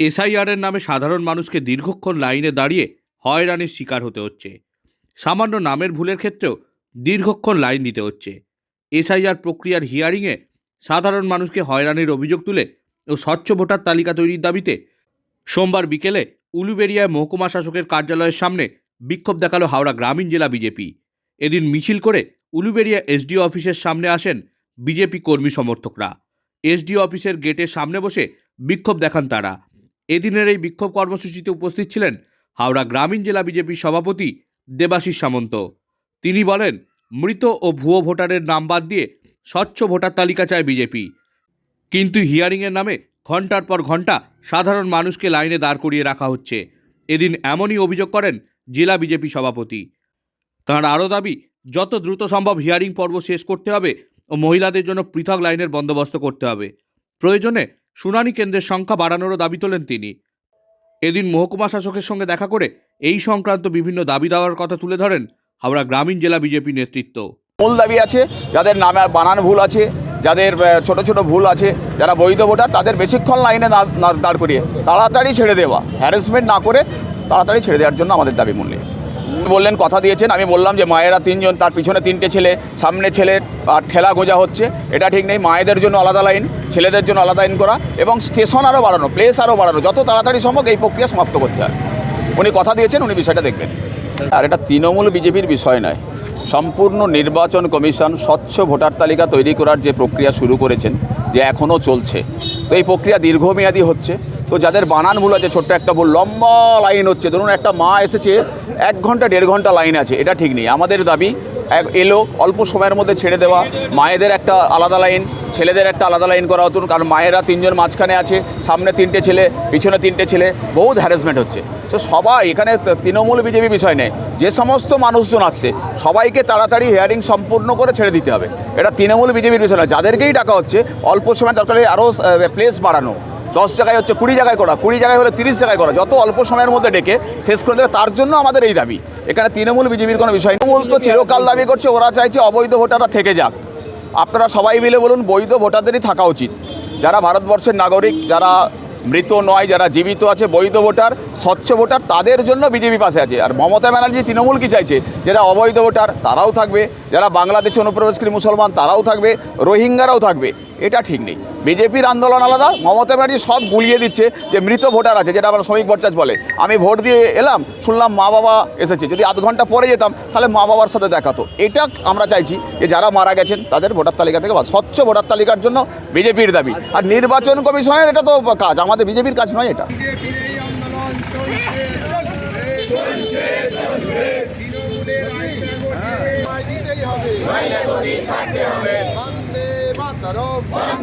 এসআইআরের নামে সাধারণ মানুষকে দীর্ঘক্ষণ লাইনে দাঁড়িয়ে হয়রানির শিকার হতে হচ্ছে। সামান্য নামের ভুলের ক্ষেত্রেও দীর্ঘক্ষণ লাইন দিতে হচ্ছে। এসআইআর প্রক্রিয়ার হিয়ারিংয়ে সাধারণ মানুষকে হয়রানির অভিযোগ তুলে ও স্বচ্ছ ভোটার তালিকা তৈরির দাবিতে সোমবার বিকেলে উলুবেড়িয়ায় মহকুমা শাসকের কার্যালয়ের সামনে বিক্ষোভ দেখাল হাওড়া গ্রামীণ জেলা বিজেপি। এদিন মিছিল করে উলুবেড়িয়া এসডিও অফিসের সামনে আসেন বিজেপি কর্মী সমর্থকরা। এসডিও অফিসের গেটের সামনে বসে বিক্ষোভ দেখান তারা। এদিনের এই বিক্ষোভ কর্মসূচিতে উপস্থিত ছিলেন হাওড়া গ্রামীণ জেলা বিজেপির সভাপতি দেবাশিস সামন্ত। তিনি বলেন, মৃত ও ভুয়ো ভোটারের নাম বাদ দিয়ে স্বচ্ছ ভোটার তালিকা চায় বিজেপি। কিন্তু হিয়ারিংয়ের নামে ঘণ্টার পর ঘণ্টা সাধারণ মানুষকে লাইনে দাঁড় করিয়ে রাখা হচ্ছে। এদিন এমনই অভিযোগ করেন জেলা বিজেপি সভাপতি। তাঁর আরও দাবি, যত দ্রুত সম্ভব হিয়ারিং পর্ব শেষ করতে হবে ও মহিলাদের জন্য পৃথক লাইনের বন্দোবস্ত করতে হবে। প্রয়োজনে শুনানি কেন্দ্রের সংখ্যা বাড়ানোরও দাবি তোলেন তিনি। এদিন মহকুমা শাসকের সঙ্গে দেখা করে এই সংক্রান্ত বিভিন্ন দাবি দাওয়ার কথা তুলে ধরেন হাওড়া গ্রামীণ জেলা বিজেপি নেতৃত্ব। মূল দাবি আছে, যাদের নামে বানান ভুল আছে, যাদের ছোট ছোট ভুল আছে, যারা বৈধ ভোটার, তাদের বেশিক্ষণ লাইনে দাঁড় করিয়ে তাড়াতাড়ি ছেড়ে দেওয়া। হ্যারাসমেন্ট না করে তাড়াতাড়ি ছেড়ে দেওয়ার জন্য আমাদের দাবি মূল্যে। বললেন, কথা দিয়েছেন। আমি বললাম যে, মায়েরা তিনজন, তার পিছনে তিনটে ছেলে, সামনে ছেলে আর ঠেলা গোজা হচ্ছে। এটা ঠিক নেই, মায়েদের জন্য আলাদা লাইন, ছেলেদের জন্য আলাদা লাইন করা এবং স্টেশন আরও বাড়ানো, প্লেস আরও বাড়ানো, যত তাড়াতাড়ি সম্ভব এই প্রক্রিয়া সমাপ্ত করতে হয়। উনি কথা দিয়েছেন, উনি বিষয়টা দেখবেন। আর এটা তৃণমূল বিজেপির বিষয় নয়। সম্পূর্ণ নির্বাচন কমিশন স্বচ্ছ ভোটার তালিকা তৈরি করার যে প্রক্রিয়া শুরু করেছেন, যে এখনও চলছে, তো এই প্রক্রিয়া দীর্ঘমেয়াদী হচ্ছে। তো যাদের বানান ভুল আছে, ছোট্ট একটা ভুল, লম্বা লাইন হচ্ছে। ধরুন একটা মা এসেছে, এক ঘণ্টা, দেড় ঘণ্টা লাইন আছে, এটা ঠিক নেই। আমাদের দাবি, এক এলো, অল্প সময়ের মধ্যে ছেড়ে দেওয়া। মায়েদের একটা আলাদা লাইন ছেলেদের একটা আলাদা লাইন করা হতো, কারণ মায়েরা তিনজন মাঝখানে আছে, সামনে তিনটে ছেলে, পিছনে তিনটে ছেলে, বহুত হ্যারাসমেন্ট হচ্ছে। তো সবাই, এখানে তৃণমূল, বিজেপি বিষয় নেই। যে সমস্ত মানুষজন আসছে, সবাইকে তাড়াতাড়ি হেয়ারিং সম্পূর্ণ করে ছেড়ে দিতে হবে। এটা তৃণমূল, বিজেপির বিষয় না যাদেরকেই ডাকা হচ্ছে, অল্প সময় দরকার আরও প্লেস বাড়ানো। দশ জায়গায় হচ্ছে কুড়ি জায়গায় করা, কুড়ি জায়গায় হলে তিরিশ জায়গায় করা, যত অল্প সময়ের মধ্যে ডেকে শেষ করে দেবে, তার জন্য আমাদের এই দাবি। এখানে তৃণমূল, বিজেপির কোনো বিষয় তৃণমূল তো চিরকাল দাবি করছে, ওরা চাইছে অবৈধ ভোটাররা থেকে যাক। আপনারা সবাই মিলে বলুন, বৈধ ভোটারদেরই থাকা উচিত। যারা ভারতবর্ষের নাগরিক, যারা মৃত নয়, যারা জীবিত আছে, বৈধ ভোটার, স্বচ্ছ ভোটার, তাদের জন্য বিজেপি পাশে আছে। আর মমতা ব্যানার্জি, তৃণমূল কি চাইছে? যারা অবৈধ ভোটার, তারাও থাকবে। যারা বাংলাদেশে অনুপ্রবেশকারী মুসলমান, তারাও থাকবে। রোহিঙ্গারাও থাকবে। এটা ঠিক নেই। বিজেপির আন্দোলন আলাদা, মমতা ব্যানার্জি সব গুলিয়ে দিচ্ছে যে মৃত ভোটার আছে, যেটা আমরা শ্রমিক ভট্টাচ বলে। আমি ভোট দিয়ে এলাম, শুনলাম মা বাবা এসেছে, যদি আধ ঘণ্টা পরে যেতাম, তাহলে মা বাবার সাথে দেখাতো এটা আমরা চাইছি যে যারা মারা গেছেন, তাদের ভোটার তালিকা থেকে বা স্বচ্ছ ভোটার তালিকার জন্য বিজেপির দাবি। আর নির্বাচন কমিশনের এটা তো কাজ, আমাদের বিজেপির কাজ নয় এটা। হবে। Mascarón.